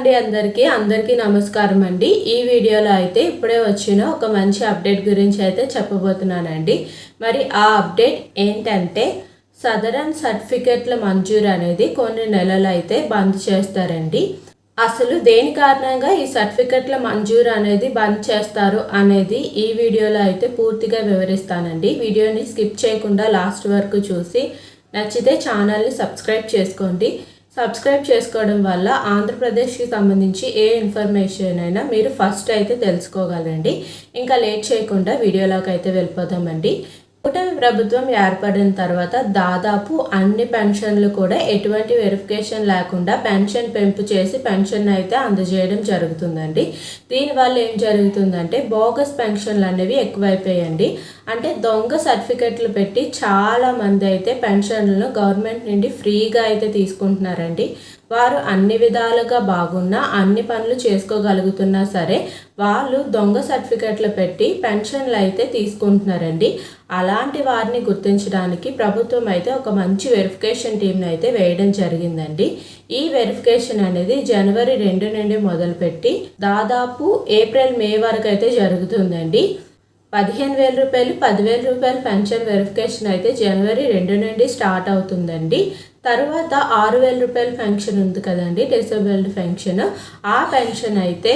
అండి అందరికీ. అందరికీ నమస్కారం అండి. ఈ వీడియోలో అయితే ఇప్పుడే వచ్చిన ఒక మంచి అప్డేట్ గురించి అయితే చెప్పబోతున్నానండి. మరి ఆ అప్డేట్ ఏంటంటే సదరన్ సర్టిఫికెట్ల మంజూరు అనేది కొన్ని నెలలు అయితే బంద్ చేస్తారండి. అసలు దేని కారణంగా ఈ సర్టిఫికెట్ల మంజూరు అనేది బంద్ చేస్తారు అనేది ఈ వీడియోలో అయితే పూర్తిగా వివరిస్తానండి. వీడియోని స్కిప్ చేయకుండా లాస్ట్ వరకు చూసి నచ్చితే ఛానల్ని సబ్స్క్రైబ్ చేసుకోండి. సబ్స్క్రైబ్ చేసుకోవడం వల్ల ఆంధ్రప్రదేశ్కి సంబంధించి ఏ ఇన్ఫర్మేషన్ అయినా మీరు ఫస్ట్ అయితే తెలుసుకోగలండి. ఇంకా లేట్ చేయకుండా వీడియోలోకి అయితే వెళ్ళిపోదామండి. కూటమి ప్రభుత్వం ఏర్పడిన తర్వాత దాదాపు అన్ని పెన్షన్లు కూడా ఎటువంటి వెరిఫికేషన్ లేకుండా పెన్షన్ పెంపు చేసి పెన్షన్ అయితే అందజేయడం జరుగుతుందండి. దీనివల్ల ఏం జరుగుతుందంటే బోగస్ పెన్షన్లు అనేవి ఎక్కువైపోయాయండి అంటే దొంగ సర్టిఫికెట్లు పెట్టి చాలా మంది అయితే పెన్షన్లను గవర్నమెంట్ నుండి ఫ్రీగా అయితే తీసుకుంటున్నారండి. వారు అన్ని విధాలుగా బాగున్నా అన్ని పనులు చేసుకోగలుగుతున్నా సరే వాళ్ళు దొంగ సర్టిఫికెట్లు పెట్టి పెన్షన్లు అయితే తీసుకుంటున్నారండి. అలాంటి వారిని గుర్తించడానికి ప్రభుత్వం అయితే ఒక మంచి వెరిఫికేషన్ టీంని అయితే వేయడం జరిగిందండి. ఈ వెరిఫికేషన్ అనేది జనవరి రెండు నుండి మొదలుపెట్టి దాదాపు ఏప్రిల్ మే వరకు అయితే జరుగుతుందండి. పదిహేను వేల రూపాయలు పదివేల రూపాయలు పెన్షన్ వెరిఫికేషన్ అయితే జనవరి రెండు నుండి స్టార్ట్ అవుతుందండి. తర్వాత ఆరు వేల రూపాయల పెన్షన్ ఉంది కదండి డిసేబుల్డ్ పెన్షన్. ఆ పెన్షన్ అయితే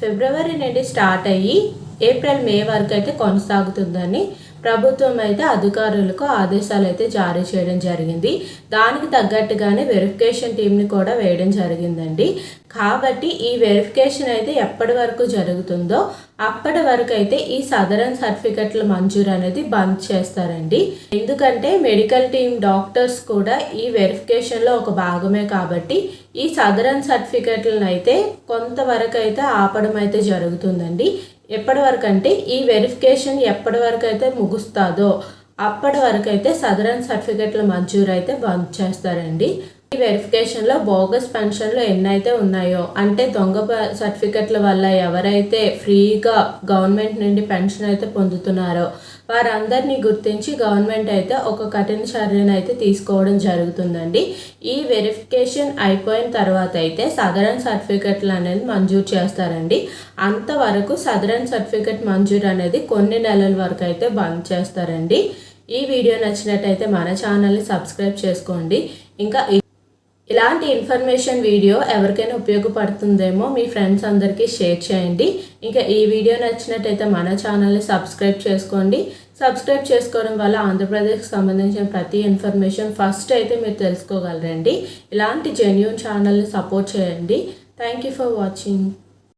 ఫిబ్రవరి నుండి స్టార్ట్ అయ్యి ఏప్రిల్ మే వరకు అయితే కొనసాగుతుందని ప్రభుత్వం అయితే అధికారులకు ఆదేశాలు అయితే జారీ చేయడం జరిగింది. దానికి తగ్గట్టుగానే వెరిఫికేషన్ టీంని కూడా వేయడం జరిగిందండి. కాబట్టి ఈ వెరిఫికేషన్ అయితే ఎప్పటి వరకు జరుగుతుందో అప్పటి వరకు అయితే ఈ సదరన్ సర్టిఫికెట్ల మంజూరు అనేది బంద్ చేస్తారండి. ఎందుకంటే మెడికల్ టీం డాక్టర్స్ కూడా ఈ వెరిఫికేషన్లో ఒక భాగమే కాబట్టి ఈ సదరన్ సర్టిఫికెట్లను అయితే కొంతవరకు అయితే ఆపడం అయితే జరుగుతుందండి. ఎప్పటి వరకు అంటే ఈ వెరిఫికేషన్ ఎప్పటి వరకు అయితే ముగుస్తుందో అప్పటి వరకు అయితే సదరన్ సర్టిఫికెట్ల మంజూరు అయితే బంద్ చేస్తారండి. ఈ వెరిఫికేషన్లో బోగస్ పెన్షన్లు ఎన్నైతే ఉన్నాయో అంటే దొంగ సర్టిఫికెట్ల వల్ల ఎవరైతే ఫ్రీగా గవర్నమెంట్ నుండి పెన్షన్ అయితే పొందుతున్నారో వారందరినీ గుర్తించి గవర్నమెంట్ అయితే ఒక కఠిన చర్యను అయితే తీసుకోవడం జరుగుతుందండి. ఈ వెరిఫికేషన్ అయిపోయిన తర్వాత అయితే సదరన్ సర్టిఫికెట్లు అనేది మంజూరు చేస్తారండి. అంతవరకు సదరన్ సర్టిఫికెట్ మంజూరు అనేది కొన్ని నెలల వరకు అయితే బంద్ చేస్తారండి. ఈ వీడియో నచ్చినట్టయితే మన ఛానల్ని సబ్స్క్రైబ్ చేసుకోండి. ఇంకా ఇలాంటి ఇన్ఫర్మేషన్ వీడియో ఎవరికైనా ఉపయోగపడుతుందేమో మీ ఫ్రెండ్స్ అందరికీ షేర్ చేయండి. ఇంకా ఈ వీడియో నచ్చినట్టయితే మన ఛానల్ని సబ్స్క్రైబ్ చేసుకోండి. సబ్స్క్రైబ్ చేసుకోవడం వల్ల ఆంధ్రప్రదేశ్కి సంబంధించిన ప్రతి ఇన్ఫర్మేషన్ ఫస్ట్ అయితే మీరు తెలుసుకోగలరండి. ఇలాంటి జెన్యున్ ఛానల్ని సపోర్ట్ చేయండి. Thank you for watching